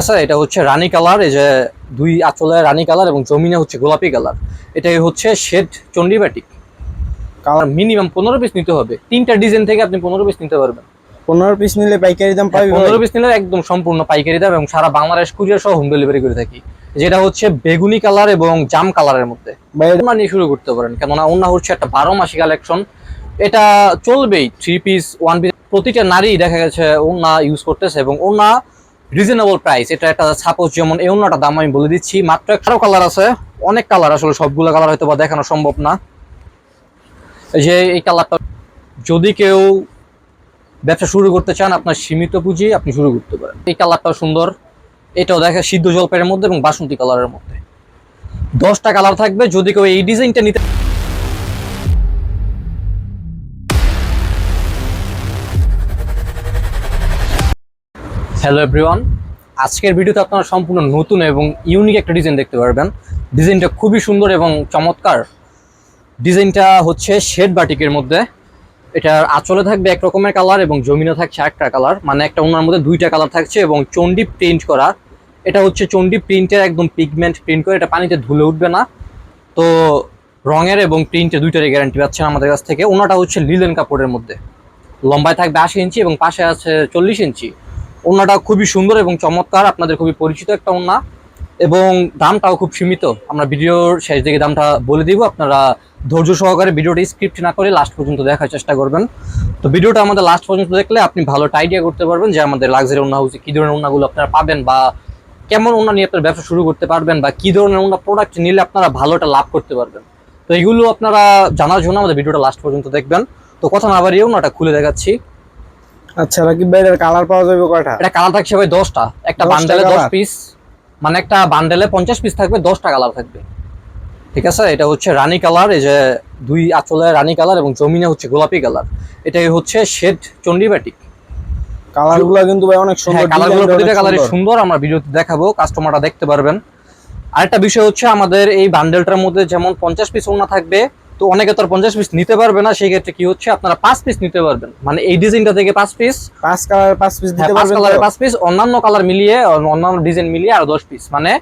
আচ্ছা এটা হচ্ছে রানী কালার এই যে দুই আঁচলে রানী কালার এবং জমিনে হচ্ছে গোলাপি কালার। এটাই হচ্ছে শেড চন্ডিবাটিক কালার মিনিমাম পনেরো পিস নিতে হবে। তিনটা ডিজাইন থেকে আপনি পনেরো পিস নিতে পারবেন। পনেরো পিস নিলে পাইকারি দাম পাবি? পনেরো পিস নিলে একদম সম্পূর্ণ পাইকারি দাম এবং সারা বাংলাদেশ কুরিয়ার সহ হোম ডেলিভারি করে থাকি। যেটা হচ্ছে বেগুনি কালার এবং জাম কালারের মধ্যে। নিয়ে শুরু করতে পারেন। কেননা ওনা হচ্ছে একটা বারো মাসি কালেকশন এটা চলবেই থ্রি পিস ওয়ান পিস প্রতিটা নারী দেখা গেছে ওনা ইউজ করতেছে এবং ওনা রিজনেবল প্রাইস এটা একটা সাপোজ যেমন এই ওনাটা দাম আমি বলে দিচ্ছি, মাত্র একশো কালার আছে। অনেক কালার আসলে সবগুলো কালার হয়তো বা দেখানো সম্ভব না। যে এই কালারটা যদি কেউ ব্যবসা শুরু করতে চান, আপনার সীমিত পুঁজি আপনি শুরু করতে পারেন। এই কালারটাও সুন্দর। এটাও দেখা সিদ্ধ জলপাইয়ের মধ্যে এবং বাসন্তী কালারের মধ্যে। দশটা কালার থাকবে, যদি কেউ এই ডিজাইনটা নিতে হ্যালো এভরিওয়ান আজকের ভিডিওতে আপনারা সম্পূর্ণ নতুন এবং ইউনিক একটা ডিজাইন দেখতে পারবেন। ডিজাইনটা খুবই সুন্দর এবং চমৎকার। ডিজাইনটা হচ্ছে শেড বাটিকের মধ্যে। এটার আঁচলে থাকবে এক রকমের কালার এবং জমিনে থাকছে একটা কালার। মানে একটা ওনার মধ্যে দুইটা কালার থাকছে এবং চন্ডি প্রিন্ট করা। এটা হচ্ছে চন্ডি প্রিন্টের একদম পিগমেন্ট প্রিন্ট করে। এটা পানিতে ধুলে উঠবে না। তো রঙের এবং প্রিন্টে দুইটারই গ্যারান্টি পাচ্ছেন আমাদের কাছ থেকে। ওনাটা হচ্ছে লিলেন কাপড়ের মধ্যে। লম্বায় থাকবে আশি ইঞ্চি এবং পাশে আছে চল্লিশ ইঞ্চি। ওনাটা খুবই সুন্দর এবং চমৎকার, আপনাদের খুবই পরিচিত একটা ওনা এবং দামটাও খুব সীমিত। আমরা ভিডিওর শেষ দিকে দামটা বলে দিব, আপনারা ধৈর্য সহকারে ভিডিওটি স্ক্রিপ্ট না করে লাস্ট পর্যন্ত দেখার চেষ্টা করবেন। তো ভিডিওটা আমাদের লাস্ট পর্যন্ত দেখলে আপনি ভালো একটা আইডিয়া করতে পারবেন যে আমাদের লাক্সারি ওনা হাউসে কী ধরনের ওনাগুলো আপনারা পাবেন বা কেমন ওনা নিয়ে আপনার ব্যবসা শুরু করতে পারবেন বা কী ধরনের ওনা প্রোডাক্ট নিলে আপনারা ভালো একটা লাভ করতে পারবেন। তো এগুলো আপনারা জানার জন্য আমাদের ভিডিওটা লাস্ট পর্যন্ত দেখবেন। তো কথা না বাড়িয়ে ওনাটা খুলে দেখাচ্ছি। আচ্ছা রাকিব ভাই এর কালার পাওয়া যাবে কয়টা? এটা কালার থাকছে ভাই দশটা। একটা 10টা বান্ডেলে দশ colour? পিস মানে একটা বান্ডেলে পঞ্চাশ পিস থাকবে দশটা কালার থাকবে। ঠিক আছে? এটা হচ্ছে রানী কালার এই যে দুই আঁচলে রানী কালার এবং জমিনে হচ্ছে গোলাপি কালার এটাই হচ্ছে শেড চন্ডিবাটিক কালারগুলা কিন্তু ভাই অনেক সুন্দর কালারগুলো design টা প্রতিটা কালারই সুন্দর। সুন্দর আমরা ভিডিওতে দেখাবো কাস্টমাররা দেখতে পারবেন। আরেকটা বিষয় হচ্ছে আমাদের এই বান্ডেলটার মধ্যে যেমন পঞ্চাশ পিস ওনা থাকবে তো অনেকে তো পঞ্চাশ পিস নিতে পারবে না সেই ক্ষেত্রে কি হচ্ছে আপনারা পাঁচ পিস নিতে পারবেন। মানে এই ডিজাইনটা থেকে পাঁচ পিস পাঁচ কালার পাঁচ পিস হ্যাঁ দিতে পাঁচ তো? পাঁচ পিস অন্যান্য কালার মিলিয়ে অন্যান্য ডিজাইন মিলিয়ে আর দশ পিস মানে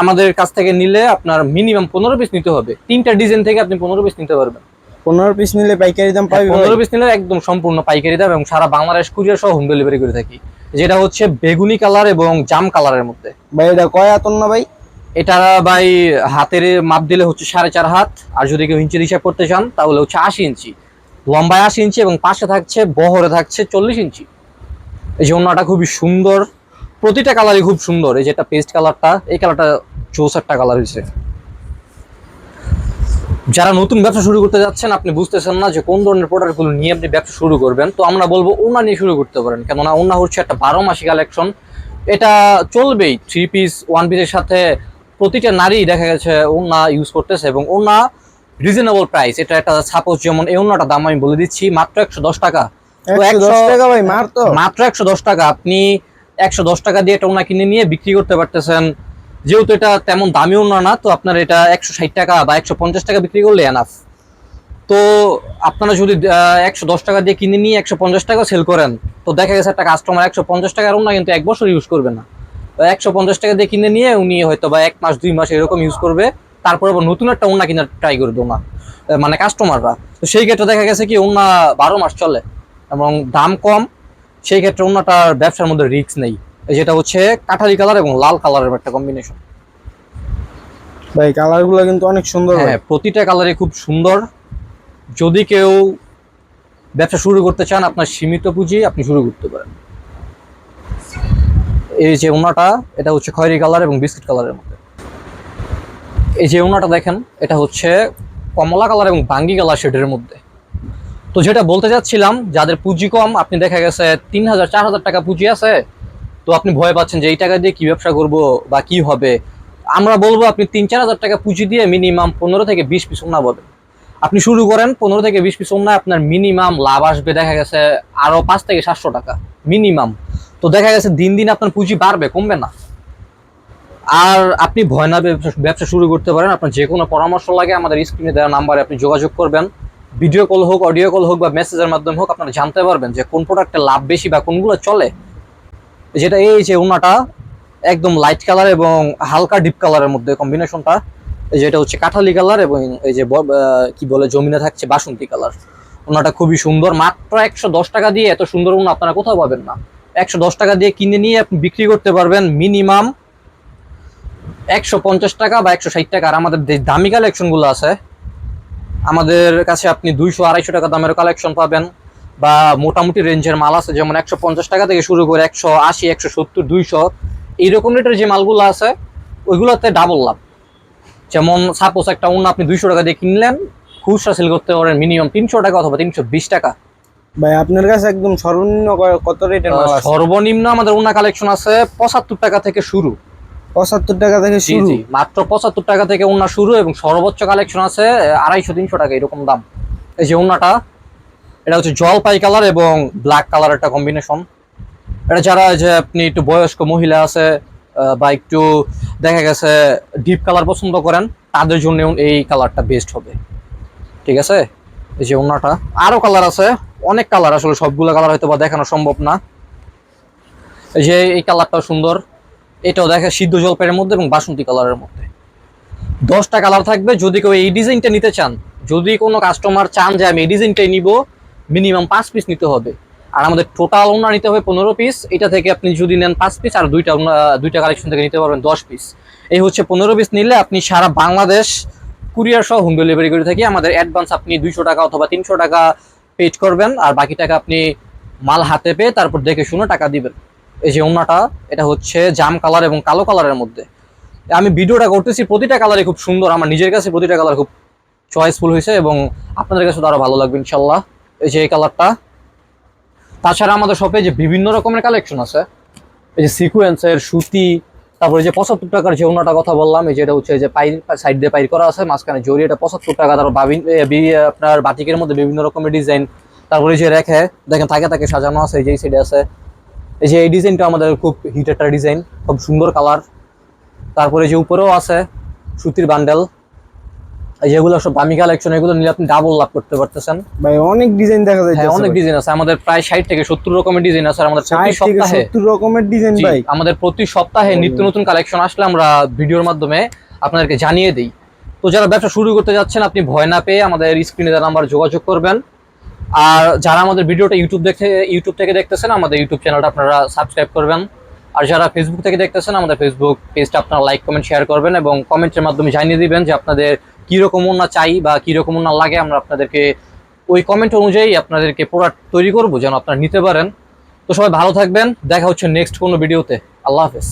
আমাদের কাছ থেকে নিলে আপনার মিনিমাম পনেরো পিস নিতে হবে। তিনটা ডিজাইন থেকে আপনি পনেরো পিস নিতে পারবেন। পনেরো পিস নিলে পাইকারি দাম পাবি ভাই? পনেরো পিস নিলে একদম সম্পূর্ণ পাইকারি দাম এবং সারা বাংলাদেশ কুরিয়ার সহ হোম ডেলিভারি করে থাকি। যেটা হচ্ছে বেগুনি কালার এবং জাম কালারের মধ্যে। ভাই এটা কয় আতন না ভাই? এটা ভাই হাতের মাপ দিলে হচ্ছে সাড়ে চার হাত, আর যদি কেউ ইঞ্চির হিসাব করতে চান, তাহলে হচ্ছে আশি ইঞ্চি। লম্বায় আশি ইঞ্চি এবং পাশে থাকছে, বহরে থাকছে চল্লিশ ইঞ্চি। এই যে ওনাটা খুবই সুন্দর। প্রতিটা কালারই খুব সুন্দর। এই যে এটা পেস্ট কালারটা এই কালারটা চৌষ একটা কালার হয়েছে। যারা নতুন ব্যবসা শুরু করতে যাচ্ছেন, আপনি বুঝতেছেন না যে কোন ধরনের প্রোডাক্টগুলো নিয়ে আপনি ব্যবসা শুরু করবেন। তো আমরা বলব ওনা নিয়ে শুরু করতে পারেন। কেননা ওনা হচ্ছে একটা বারো মাসি কালেকশন এটা চলবেই থ্রি পিস ওয়ান পিসের সাথে প্রতিটা নারী দেখা গেছে ওনা ইউজ করতেছে এবং ওনা রিজনেবল প্রাইস এটা একটা সাপোজ যেমন এই ওনাটা দাম আমি বলে দিচ্ছি মাত্র একশো দশ টাকা। তো একশো দশ টাকা ভাই মার তো মাত্র একশো দশ টাকা। আপনি একশো দশ টাকা দিয়ে এটা ওনা কিনে নিয়ে বিক্রি করতে পারতেছেন। যেহেতু এটা তেমন দামি ওনা না তো আপনার এটা একশো ষাট টাকা বা একশো পঞ্চাশ টাকা বিক্রি করলে এনাফ তো আপনারা যদি একশো দশ টাকা দিয়ে কিনে নিয়ে একশো পঞ্চাশ টাকা সেল করেন তো দেখা গেছে একটা কাস্টমার একশো পঞ্চাশ টাকার ওনা কিন্তু এক বছর ইউজ করবে না। একশো পঞ্চাশ টাকা দিয়ে কিনে নিয়ে উনি হয়তো বা এক মাস দুই মাস এরকম ইউজ করবে। তারপর আবার নতুন একটা ওনা কিনার ট্রাই করবে ওনা মানে কাস্টমাররা তো সেই ক্ষেত্রে দেখা গেছে কি ওনা বারো মাস চলে এবং দাম কম। সেই ক্ষেত্রে ওনাটার ব্যবসার মধ্যে রিস্ক নেই যেটা হচ্ছে কাঠালি কালার এবং লাল কালারের একটা কম্বিনেশন ভাই কালারগুলা কিন্তু অনেক সুন্দর হ্যাঁ প্রতিটা কালারই খুব সুন্দর। যদি কেউ ব্যবসা শুরু করতে চান আপনার সীমিত পুঁজি আপনি শুরু করতে পারেন। এই যে ওনাটা এটা হচ্ছে খয়েরি কালার এবং বিস্কিট কালারের মধ্যে। এই যে ওনাটা দেখেন, এটা হচ্ছে কমলা কালার এবং বাঙ্গি কালার শেডের মধ্যে। তো যেটা বলতে চাচ্ছিলাম, যাদের পুঁজি কম, আপনি দেখা গেছে তিন হাজার, চার হাজার টাকা পুঁজি আছে, তো আপনি ভয় পাচ্ছেন যে এই টাকা দিয়ে কি ব্যবসা করব বা কি হবে। আমরা বলব আপনি তিন, চার হাজার টাকা পুঁজি দিয়ে মিনিমাম পনেরো থেকে বিশ পিস ওনা পাবেন। আপনি শুরু করেন, পনেরো থেকে বিশ পিস ওনা আপনার মিনিমাম লাভ আসবে, দেখা গেছে আরও পাঁচ থেকে সাতশো টাকা মিনিমাম তো দেখা গেছে দিন দিন আপনার পুঁজি বাড়বে, কমবে না। আর আপনি ভয় না ব্যবসা শুরু করতে পারেন, আপনার যে কোনো পরামর্শ লাগে আমাদের স্ক্রিনে দেওয়া নাম্বারে আপনি যোগাযোগ করবেন। ভিডিও কল হোক অডিও কল হোক বা মেসেজের মাধ্যমে হোক, আপনারা জানতে পারবেন যে কোন প্রোডাক্টে লাভ বেশি বা কোনগুলো চলে। যেটা এই যে ওনাটা, একদম লাইট কালার এবং হালকা ডিপ কালারের মধ্যে কম্বিনেশনটা এই যে এটা হচ্ছে কাঁঠালি কালার এবং এই যে কি বলে, জমিনে থাকছে বাসন্তী কালার। ওনাটা খুবই সুন্দর। মাত্র একশো দশ টাকা দিয়ে, এত সুন্দর ওনা আপনারা কোথাও পাবেন না। একশো দশ টাকা দিয়ে কিনে নিয়ে আপনি বিক্রি করতে পারবেন মিনিমাম একশো পঞ্চাশ টাকা বা একশো ষাট টাকা। আর আমাদের দামি কালেকশনগুলো আছে, আমাদের কাছে আপনি দুইশো আড়াইশো টাকা দামের কালেকশন পাবেন বা মোটামুটি রেঞ্জের মাল আছে, যেমন একশো পঞ্চাশ টাকা থেকে শুরু করে একশো আশি, একশো সত্তর, দুইশো, এইরকম রেটের যে মালগুলো আছে, ওইগুলোতে ডাবল লাভ। যেমন সাপোজ একটা অন্য আপনি দুইশো টাকা দিয়ে কিনলেন খুচরা সেল করতে পারেন মিনিমাম তিনশো টাকা অথবা তিনশো বিশ টাকা। ভাই আপনার কাছে একদম সর্বনিম্ন কত রেটের মাল আছে? সর্বনিম্ন আমাদের অন্য কালেকশন আছে পঁচাত্তর টাকা থেকে শুরু। পঁচাত্তর টাকা থেকে শুরু? জি মাত্র পঁচাত্তর টাকা থেকে ওনা শুরু এবং সর্বোচ্চ কালেকশন আছে আড়াইশো তিনশো টাকা এরকম দাম। এই যে ওনাটা এটা হচ্ছে জলপাই কালার এবং ব্ল্যাক কালার একটা কম্বিনেশন এটা যারা যে আপনি একটু বয়স্ক মহিলা আছে বা একটু দেখা গেছে ডিপ কালার পছন্দ করেন, তাদের জন্য এই কালারটা বেস্ট হবে। ঠিক আছে? এই যে ওনাটা। আরও কালার আছে। অনেক কালার আসলে সবগুলো কালার হয়তো বা দেখানো সম্ভব না। এই যে এই কালারটাও সুন্দর। এটাও দেখে সিদ্ধ জলপাইয়ের মধ্যে এবং বাসন্তী কালারের মধ্যে। দশটা কালার থাকবে, যদি কেউ এই ডিজাইনটা নিতে চান, যদি কোনো কাস্টমার চান যে আমি এই ডিজাইনটাই নিব মিনিমাম পাঁচ পিস নিতে হবে। আর আমাদের টোটাল ওনার নিতে হবে পনেরো পিস এটা থেকে আপনি যদি নেন পাঁচ পিস আর দুইটা ওনা- দুইটা কালেকশন থেকে নিতে পারবেন দশ পিস এই হচ্ছে পনেরো পিস নিলে আপনি সারা বাংলাদেশ কুরিয়ার সহ হোম ডেলিভারি করে থাকি। আমাদের অ্যাডভান্স আপনি দুইশো টাকা অথবা তিনশো টাকা পেড করবেন আর বাকি টাকা আপনি মাল হাতে পেয়ে তারপর দেখে শুনে টাকা দিবেন। এই যে ওনাটা এটা হচ্ছে জাম কালার এবং কালো কালারের মধ্যে। আমি ভিডিওটা করতেছি, প্রতিটা কালারই খুব সুন্দর। আমার নিজের কাছে প্রতিটা কালার খুব চয়েসফুল হয়েছে এবং আপনাদের কাছে তো আরও ভালো লাগবে ইনশাল্লাহ এই যে এই কালারটা তাছাড়া আমাদের শপে যে বিভিন্ন রকমের কালেকশন আছে। এই যে সিকুয়েন্সের সুতি, তারপরে যে পঁচাত্তর টাকার যে ওনাটা কথা বললাম, এই যে এটা হচ্ছে যে পাই সাইড দিয়ে পাইর করা আছে, মাঝখানে জড়ি, এটা পঁচাত্তর টাকা, তারপর আপনার বাটিকের মধ্যে বিভিন্ন রকমের ডিজাইন তারপরে যে রেখে, দেখেন থাকে থাকে সাজানো আছে, এই যে সাইডে আছে। এই যে এই ডিজাইনটা আমাদের খুব হিট একটা ডিজাইন খুব সুন্দর কালার তারপরে যে উপরেও আছে সুতির বান্ডেল যেগুলো সব দামি কালেকশন এগুলো নিলে আপনি ডাবল লাভ করতে পারতেছেন। ভাই অনেক ডিজাইন দেখা যায় হ্যাঁ অনেক ডিজাইন আছে। আমাদের প্রায় ষাট থেকে সত্তর রকমের ডিজাইন আছে আমাদের প্রতি সপ্তাহে সত্তর রকমের ডিজাইন ভাই। আমাদের প্রতি সপ্তাহে নিত্য নতুন কালেকশন আসলে আমরা ভিডিওর মাধ্যমে আপনাদেরকে জানিয়ে দিই। তো যারা ব্যবসা শুরু করতে যাচ্ছেন আপনি ভয় না পেয়ে আমাদের স্ক্রিনে দেওয়া নাম্বার যোগাযোগ করবেন। আর যারা আমাদের ভিডিওটা ইউটিউব দেখে ইউটিউব থেকে দেখতেছেন আমাদের ইউটিউব চ্যানেলটা আপনারা সাবস্ক্রাইব করবেন। আর যারা ফেসবুক থেকে দেখতেছেন আমাদের ফেসবুক পেজটা আপনারা লাইক কমেন্ট শেয়ার করবেন এবং কমেন্টের মাধ্যমে জানিয়ে দিবেন যে আপনাদের কীরকম ওনা চাই বা কীরকম ওনা লাগে, আমরা আপনাদেরকে ওই কমেন্ট অনুযায়ী আপনাদেরকে প্রোডাক্ট তৈরি করব, যেন আপনারা নিতে পারেন। তো সবাই ভালো থাকবেন, দেখা হচ্ছে নেক্সট কোনো ভিডিওতে আল্লাহ হাফেজ।